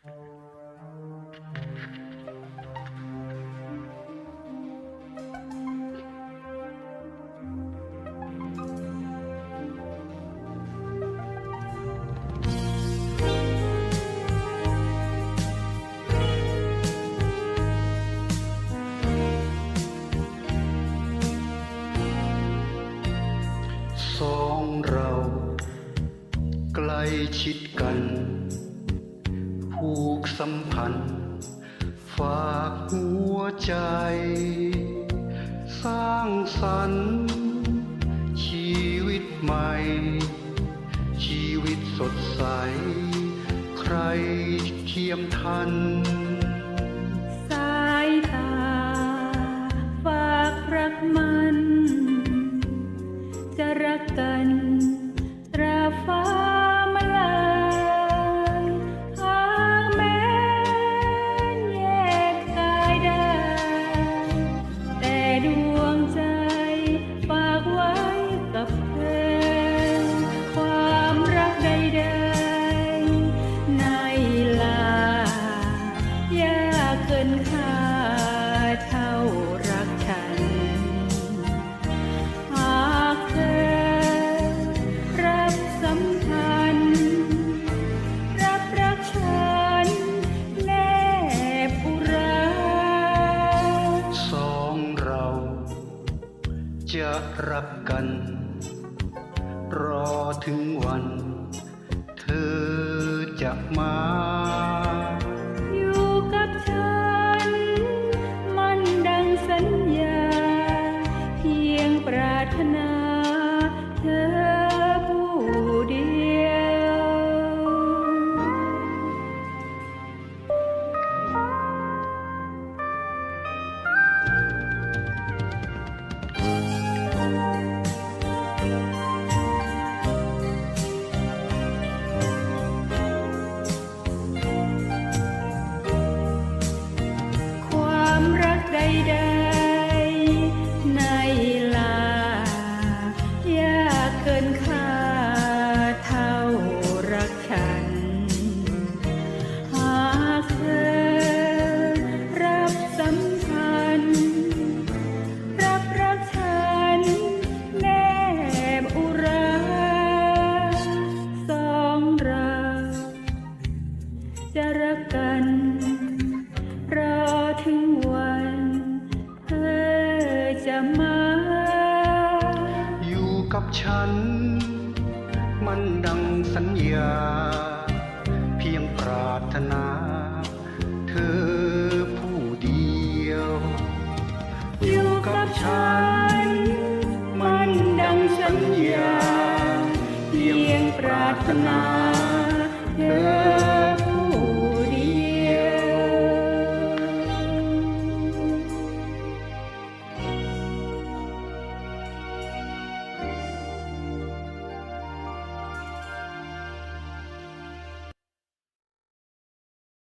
สองเรา ใกล้ชิดกัน ผูกสัมพันธ์ ฝากหัวใจ สร้างสรรค์ชีวิตใหม่ ชีวิตสดใส ใครเทียมทัน สายตา ฝากรักมัน จะรักกัน เท่ารักฉัน หากเธอรับสัมพันธ์รับรักฉันแนบอุราสองเรา จะรักกัน รอถึงวัน เธอจะมา ปรารถนา จะรักกัน รอถึงวันเธอจะมา อยู่กับฉัน มันดังสัญญา เพียงปรารถนา เธอผู้เดียว อยู่กับฉัน มันดังสัญญา เพียงปรารถนา เธอ